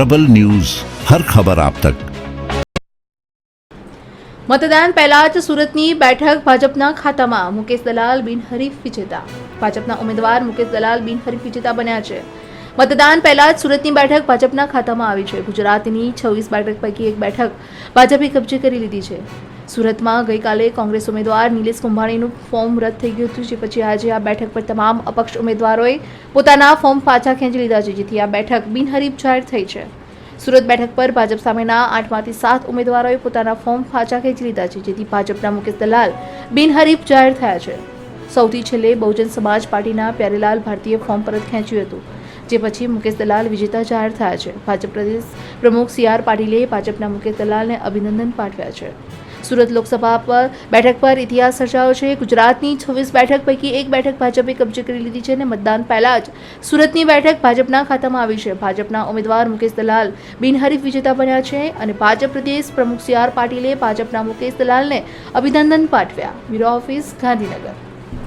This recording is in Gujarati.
પ્રબલ ન્યૂઝ હર ખબર આપ તક મતદાન પહેલા જ સુરતની બેઠક ભાજપના ખાતામાં. મુકેશ દલાલ બિનહરીફ વિજેતા. ભાજપના ઉમેદવાર મુકેશ દલાલ બિનહરીફ વિજેતા બન્યા છે. મતદાન પહેલા જ સુરતની બેઠક ભાજપના ખાતામાં આવી છે. ગુજરાતની છવ્વીસ બેઠક પૈકી એક બેઠક ભાજપે કબજે કરી લીધી છે. સુરતમાં ગઈકાલે કોંગ્રેસ ઉમેદવાર નિલેશ કુંભાણીનું ફોર્મ રદ થઈ ગયું હતું, જે પછી આજે આ બેઠક પર તમામ અપક્ષ ઉમેદવારોએ પોતાના ફોર્મ પાછા ખેંચી લીધા છે, જેથી આ બેઠક બિનહરીફ જાહેર થઈ છે. સુરત બેઠક પર ભાજપ સામેના આઠમાંથી સાત ઉમેદવારોએ પોતાના ફોર્મ પાછા ખેંચી લીધા છે, જેથી ભાજપના મુકેશ દલાલ બિનહરીફ જાહેર થયા છે. સૌથી છેલ્લે બહુજન સમાજ પાર્ટીના પ્યારેલાલ ભારતીએ ફોર્મ પરત ખેંચ્યું હતું, જે પછી મુકેશ દલાલ, વિજેતા જાહેર થયા છે. ભાજપ પ્રદેશ પ્રમુખ સી આર પાટીલે ભાજપના મુકેશ દલાલને અભિનંદન પાઠવ્યા છે. સુરત લોકસભા પર બેઠક પર ઇતિહાસ સર્જાયો છે. ગુજરાતની છવ્વીસ બેઠક પૈકી એક બેઠક ભાજપે કબજે કરી લીધી છે અને મતદાન પહેલા જ સુરતની બેઠક ભાજપના ખાતામાં આવી છે. ભાજપના ઉમેદવાર મુકેશ દલાલ બિનહરીફ વિજેતા બન્યા છે અને ભાજપ પ્રદેશ પ્રમુખ સી આર પાટીલે ભાજપના મુકેશ દલાલને અભિનંદન પાઠવ્યા. Bureau office Gandhinagar.